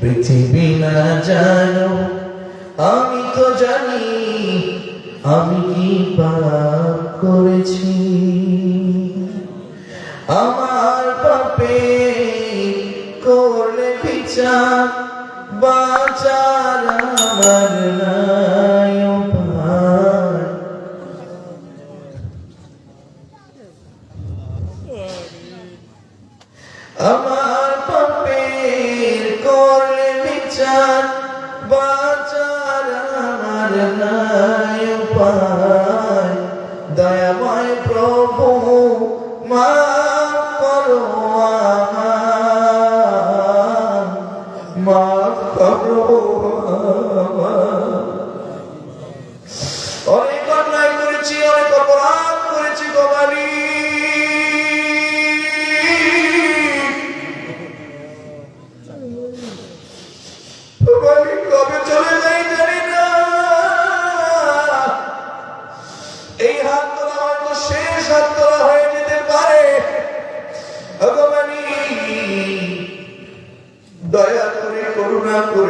পৃথিবী না জানো, আমি তো জানি, আমি কি পাপ করেছি আমার পাপে করলে বিচার বাচার আমার নাই। আমার নাই উপায় দয়াময় প্রভু মাফ করো আমার মাফ করো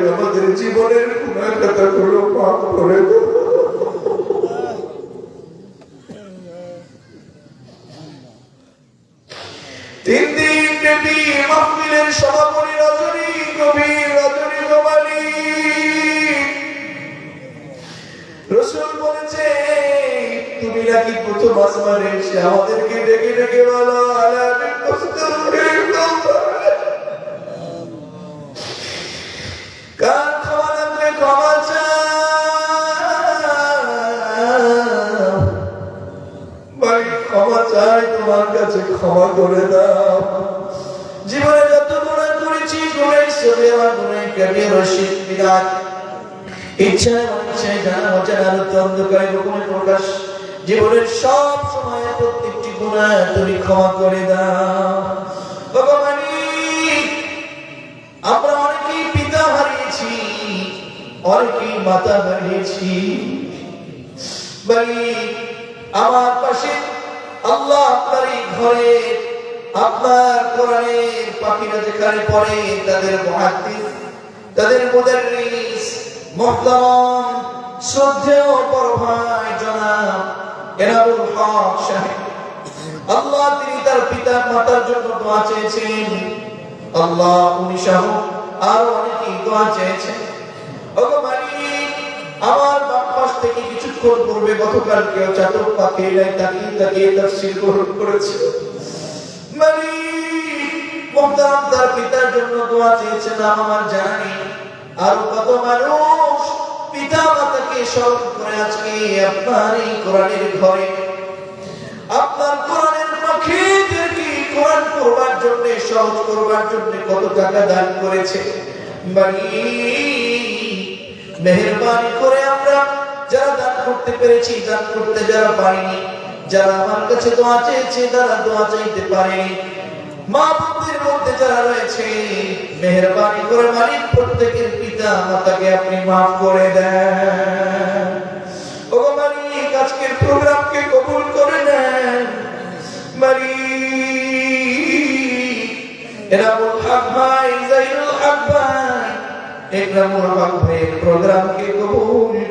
করুণা করে। আমাদের জীবনের কথাগুলো মাফ করে বলেছে, তুমি নাকি প্রথম আমাদেরকে ডেকে ডেকে বলো আলা বিল ক্ষমা করে দাও। জীবনে যত গুণা করেছি, গুণের ছবি আমার গুণের কাটিয়ে রশিদ বিরাট। ইচ্ছায় অনিচ্ছায় জানা অজানা আলোতে অন্ধকারে গোপনে প্রকাশ। জীবনের সব সময় প্রত্যেকটি গুণা তুমি ক্ষমা করে দাও। ভগবানী আমরা অনেকেই পিতা হারিয়েছি, অনেকেই মাতা হারিয়েছি। আমার পাশে আল্লাহ আপনার এই ঘরে, আপনার কোরআনের পাখিরা যেখানে পড়ে, তাদের মহাদ্দিস তাদের মুদাররিস মুহতারাম, শ্রদ্ধেয় বড় জনাব এনামুল হক সাহেব। আল্লাহ তিনি তার পিতা মাতার জন্য দোয়া চেয়েছেন। আল্লাহ উনি সহ আরও অনেকেই দোয়া চেয়েছেন। ওগো মালিক, আমার থেকে কিছুক্ষণ পূর্বে গতকাল কেউ চাতক পাখি এলাই তাকিয়ে তাকিয়ে তাফসীর গ্রহণ করেছে মোহতারাম তার পিতার জন্য দোয়া চেয়েছেন আমার জানা নেই। আর কত মানুষ পিতা মাতাকে স্মরণ করে আজকে আপনার এই কোরআনের ঘরে। আপনার কোরআনের পাখিদেরকে কোরআন জন্য, সহজ করবার জন্য কত টাকা দান করেছে। বাড়ি মেহরবানি করে আমরা যারা দান করতে পেরেছি, দান করতে যারা পারিনি, যারা আমার কাছে দোয়া চেয়েছে, তারা দোয়া চাইতে পারেনি। মা বাপের মধ্যে যারা রয়েছে, মেহরবানি করে মালিক, প্রত্যেকের পিতা মাতাকে আপনি মাফ করে দেন। ও মালিক, আজকের প্রোগ্রামকে কবুল করে নেন। মালিক, এনামুল হক ভাই, জাইনুল হক ভাই, এনামুল হক ভাই প্রোগ্রামকে কবুল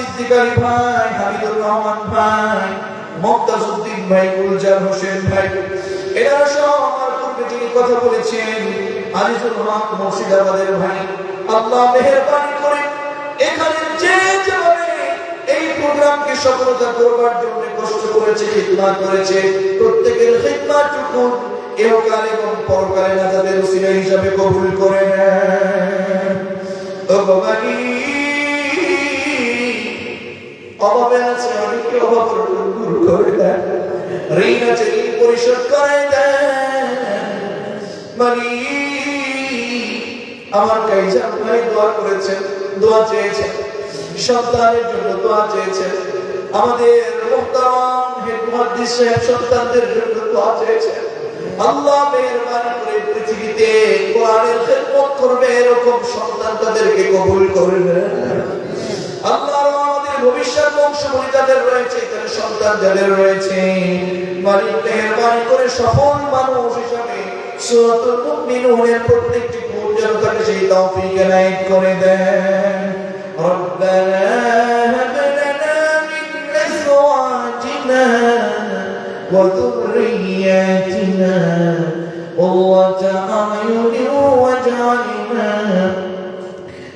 সিদ্দিক আলী ভাই, হামিদুর রহমান ভাই মমতাজউদ্দিন ভাই, গুলজার হোসেন ভাই। এনারা সহ আমার পূর্বে যিনি কথা বলেছেন আলিজুল হক মুর্শিদাবাদের ভাই। আল্লাহ মেহেরবানি করে এখানে যে যে প্রতিষ্ঠানকে সফলতা করবার জন্য কষ্ট করেছে খিদমা করেছে, প্রত্যেকের খিদমাটুকু এহকাল এবং পরকালে নাজাদের উসিলা হিসাবে কবুল করে নেন ও বাবানি অভাবে আছে, অনেকে অভাব দূর করে ঋণ আছে, ঋণ পরিশোধ করে আমার দোয়া করেছেন, দোয়া চেয়েছেন। সন্তানের জন্য দোয়া চেয়েছেন। আমাদের সন্তানদের জন্য দোয়া চেয়েছেন। আল্লাহ মেহেরবানি করে পৃথিবীতে কোরআনের খেদমত করবে, এরকম সন্তান তাদেরকে কবুল করবেন আল্লাহ ভবিষ্যৎ বংশগুলি যাদের রয়েছে তাদের সন্তান যাদের রয়েছে মালিক মেহেরবানি করে সফল মানুষ হিসাবে সূরাতুল মুমিনুনের প্রত্যেকটি গুণ যেন তাকে সেই তৌফিক এনায়েত করে দেন ربنا هب لنا من أزواجنا وذرياتنا قرة أعين واجعلنا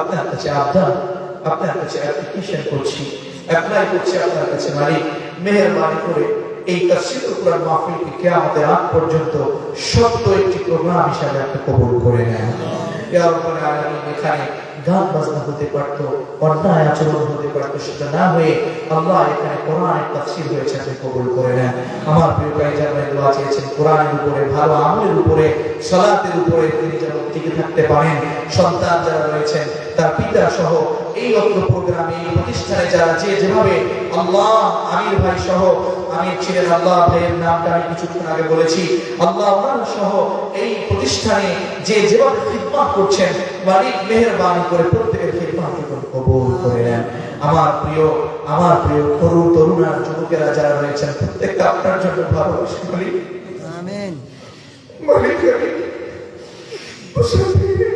আপনার কাছে আপনার কাছে অ্যাপ্লিকেশন করছি অ্যাপ্লাই করছি আপনার কাছে মালিক, মেহরবানি করে এই তাফসীর কোরআন মাহফিলকে কিয়ামতের আগ পর্যন্ত সত্য একটি প্রোগ্রাম হিসাবে আপনি কবুল করে নেন। ইয়া রাব্বাল আলামিন এখানে গান বাজনা হতে পারতো, অন্যায় আচরণ হতে পারতো, সেটা না হয়ে আল্লাহ এখানে কোরআনের তাফসীর হয়েছে, আপনি কবুল করে নেন। আমার প্রিয় ভাই যারা দোয়া চেয়েছেন, কোরআনের উপরে, ভালো আমলের উপরে, সালাতের উপরে তিনি যেন টিকে থাকতে পারেন। সন্তান যারা রয়েছেন, তার পিতা সহ এই অত্র প্রোগ্রামে, এই প্রতিষ্ঠানে যারা যে যেভাবে আল্লাহ আমির ভাই সহ আমির ছিলেন আল্লাহ ভাইয়ের নামটা আমি কিছুক্ষণ আগে বলেছি। আল্লাহ ওনার সহ এই প্রতিষ্ঠানে যে যেভাবে খিদমত করছেন মালিক মেহেরবানি করে প্রত্যেকের খিদমত কবুল করে নেন। আমার প্রিয় আমার প্রিয় তরুণ তরুণা যুবকেরা যারা রয়েছেন প্রত্যেকটা আপনার জন্য ভালোবাসি মালিক। আমিন। মালিক আমি। আমি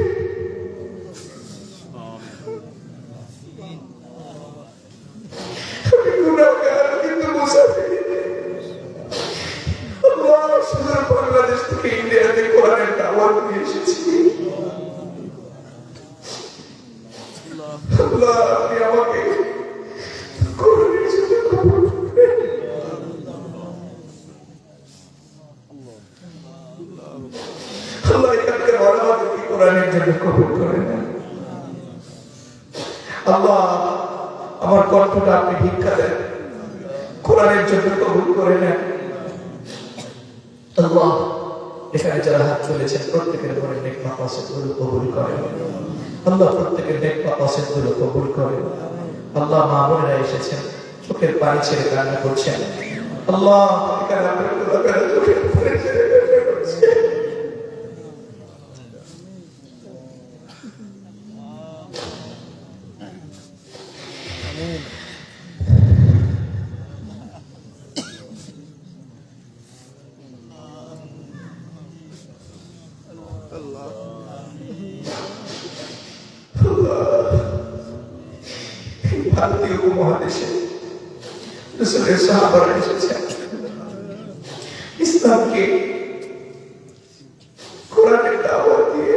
আল্লাহ মা এসেছেন চোখের পানি ছেড়ে কান্না করছেন। আল্লাহ এখানে পানি ছেড়ে কান্না করছেন ভারতীয় উপমহাদেশে রসুলের সাহাবারা এসেছেন ইসলামকে কোরআনের দাওয়াত দিয়ে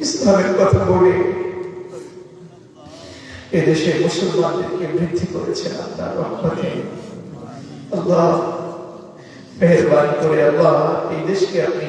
ইসলামের কথা বলে এদেশে মুসলমানদেরকে বৃদ্ধি করেছেন আপনার রহমতে। আল্লাহ মেহরবানি করে আল্লাহ, এই দেশকে আপনি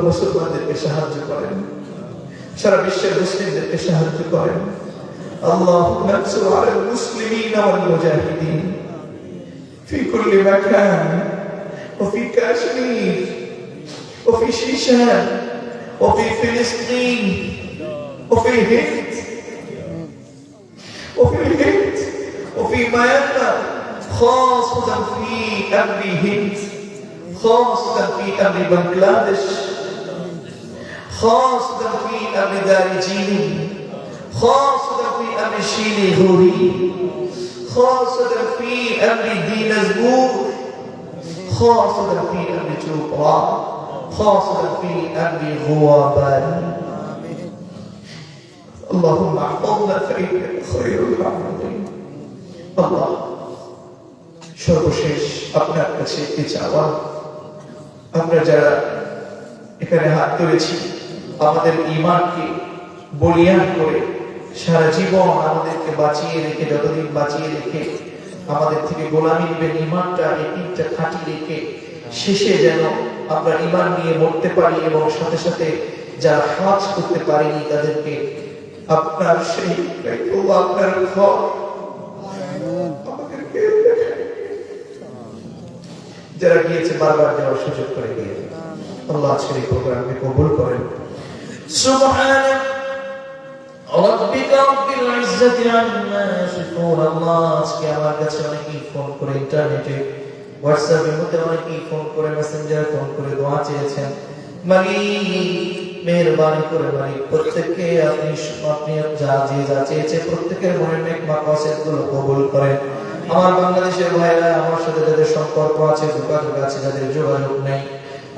মুসলমানদেরকে সাহায্য করেন সারা বিশ্বের মুসলিমদেরকে সাহায্য করেন اللهم انصر على المسلمين والمجاهدين في كل مكان وفي كشمير وفي شيشان وفي فلسطين وفي الهند وفي الهند وفي ميانمار خاصة في أمر الهند خاصة في أمر بنغلاديش خاصة في أمر دارجيني خاصة في أمر شيلي هوري خاصة في أمر دينزبور خاصة في أمر جوبرا خاصة في أمر غوابان اللهم احفظنا فإنك خير الحافظين الله সর্বশেষ আপনার কাছে একটি চাওয়া আমরা যারা এখানে হাত তুলেছি আমাদের ইমানকে বলিয়ান করে সারা জীবন আমাদেরকে বাঁচিয়ে রেখে, যতদিন বাঁচিয়ে রেখে আমাদের থেকে গোলামি নেবেন ইমানটা একিনটা খাঁটি রেখে শেষে যেন আমরা ইমান নিয়ে মরতে পারি এবং সাথে সাথে যারা হাজ করতে পারিনি তাদেরকে আপনার সেই আপনার যারা গিয়েছে বারবার যাওয়ার সুযোগ করে গিয়েছে আল্লাহ আজকের এই প্রোগ্রামকে কবুল করেন। سبحان ربك رب العزة عما يصفون الله আজকে আমার কাছে অনেকেই ফোন করে ইন্টারনেটে হোয়াটসঅ্যাপের মধ্যে অনেকেই ফোন করে মেসেঞ্জারে ফোন করে দোয়া চেয়েছেন মালিক মেহরবানি করে মালিক প্রত্যেককে আপনি আপনি যা যে যা চেয়েছে প্রত্যেকের মনের নেক মাকাসেদ গুলো কবুল করেন আমার বাংলাদেশের ভাইরা আমার সাথে যাদের সম্পর্ক আছে যোগাযোগ আছে যাদের যোগাযোগ নেই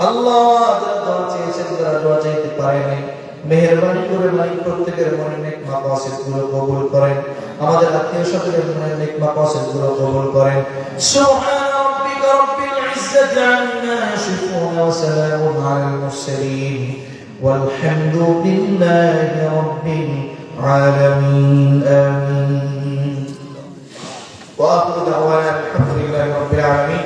আল্লাহ যারা দোয়া চেয়েছেন যারা দোয়া চাইতে পারে নাই মেহরবানি করে মালিক প্রত্যেকের মনে নেক মাকাসিদগুলো কবুল করেন। আমাদের আত্মীয় স্বজনের মনে নেক মাকাসিদগুলো কবুল করেন। সুবহান রাব্বিকা রাব্বিল ইজ্জাতি আম্মা ইয়াসিফুন ওয়া সালামুন والحمد لله رب العالمين آمين وآخر دعوانا الحمد لله رب العالمين